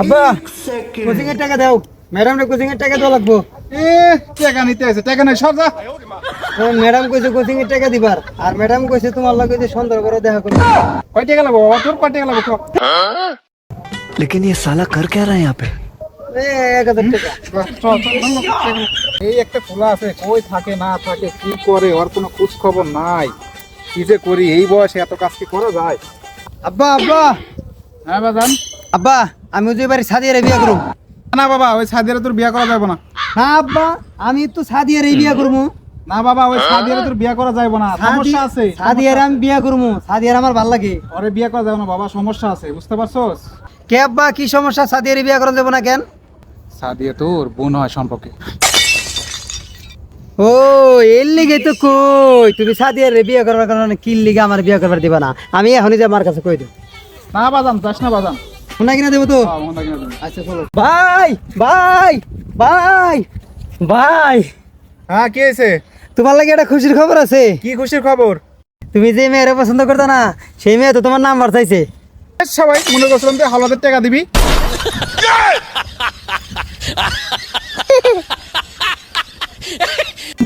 আব্বা কোচিং এর টাকা দাও ম্যাডাম রে কোচিং এর টাকা দেওয়া লাগবো এ টাকা নিতে আছে টাকা নাই সর যা ম্যাডাম কইছে কোচিং এর টাকা দিবার আর ম্যাডাম কইছে তোমার লগে যে সন্ধ্যা করে দেখা করবে কয় টাকা লাগবো বাবা তোর কয় টাকা লাগবো ক? लेकिन ये साला कर क्या रहा है यहाँ पे এ, এক হাজার টাকা চল, চল, চল, চল। এই একটা খোলা আছে কই থাকে না থাকে কি করে ওর কোনো খোঁজ খবর নাই কি যে করি এই বয়সে এত কাজ কি করা যায় আব্বা আব্বা হ্যাঁ বাজান আব্বা আমি যে এবারে সাদিয়ারে বিয়া করব না বাবা ওই সাদিয়ারে তোর বিয়া করা যাবে না। না আব্বা আমি তো সাদিয়ারে বিয়া করব না বাবা ওই সাদিয়ারে তোর বিয়া করা যাবে না সমস্যা আছে সাদিয়ারে আমি বিয়া করব সাদিয়ার আমার ভালো লাগে। ওরে বিয়া করা যাবে না বাবা সমস্যা আছে বুঝতে পারছস? কে আব্বা কি সমস্যা? সাদিয়ারে বিয়া করা যাব না কেন? সাদিয়া তোর বোন হয় সম্পর্কে। ও এর লিগে তো কই তুমি সাদিয়ারে বিয়া করবার কারণে কি লিগে আমার বিয়া করবার দিবা না? আমি এখনই যে আমার কাছে কই দেব। না বাজান যাস না বাজান। শোনা কিনা দেবো তো? হ্যাঁ। আচ্ছা চলো। ভাই ভাই ভাই ভাই। হ্যাঁ কি হয়েছে? তোমার লাগে একটা খুশির খবর আছে? কি খুশির খবর? তুমি যে মেয়েরে পছন্দ করতে না সেই মেয়ে তো তোমার নাম্বার চাইছে। সবাই মনে করছিলাম যে হালাদের টাকা দিবি।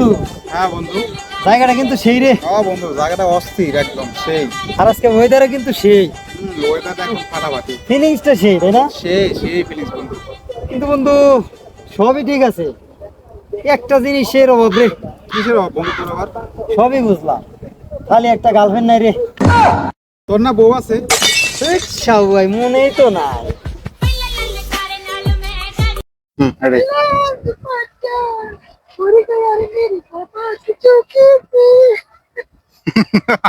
বন্ধু, হ্যাঁ বন্ধু। জায়গাটা কিন্তু সেই রে। হ্যাঁ বন্ধু জায়গাটা অস্থির একদম সেই। আর আজকে ওয়েদারও কিন্তু সেই। ওয়েদারটা এখন ফাটাফাটি। ফিলিংসটা সেই তাই না? সেই সেই ফিলিংস বন্ধু। কিন্তু বন্ধু সবই ঠিক আছে। একটা জিনিসের অভাব রে। কিসের অভাব বন্ধু তোর আবার? সবই বুঝলাম। খালি একটা গার্লফ্রেন্ড নাই রে। তোর না বউ আছে? সবাই মনেই তো নাই। হুম আরে।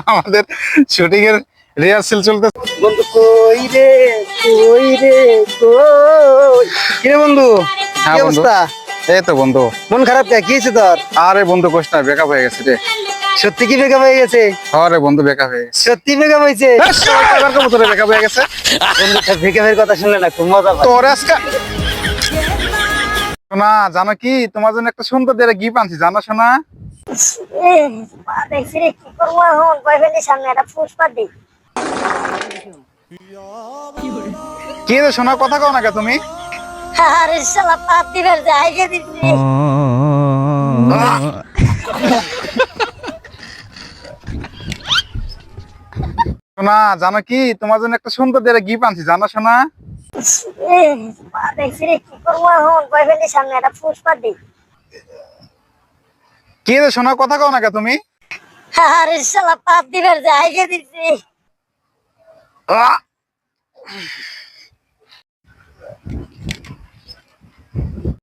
আমাদের শুটিং এর রিহার্সেল চলতে বন্ধু কই রে কই রে কই? কিরে বন্ধু? হ্যাঁ, বন্ধু। এই তো বন্ধু। মন খারাপ কে? কি হয়েছে তোর? আরে বন্ধু কোশ না বেকআপ হয়ে গেছে রে। সত্যি কি বেকআপ হয়ে গেছে? আরে বন্ধু বেকআপ হয়ে গেছে। সত্যি বেকআপ হয়েছে? তোর বেকআপ হয়ে গেছে। বন্ধু বেকআপের কথা শুনলে না খুব মজা তোর আজকে শোনা জানো কি? তোমার জন্য একটা সুন্দর দিয়ে গিফট আনছি জানো রে কি রে শোনা কথা কও না কে তুমি? আরে শালা পাত দিবের জায়গা দিচ্ছি শোনা জানো কি? তোমার জন্য একটা সুন্দর দিয়ে গিফট আনছি জানো রে কি করব এখন বয়ফ্রেন্ডের সামনে একটা পুষ্পা দিই কি রে শোনা কথা কও না কে তুমি আরে শালা পাপ দিবের জায়গা আহ!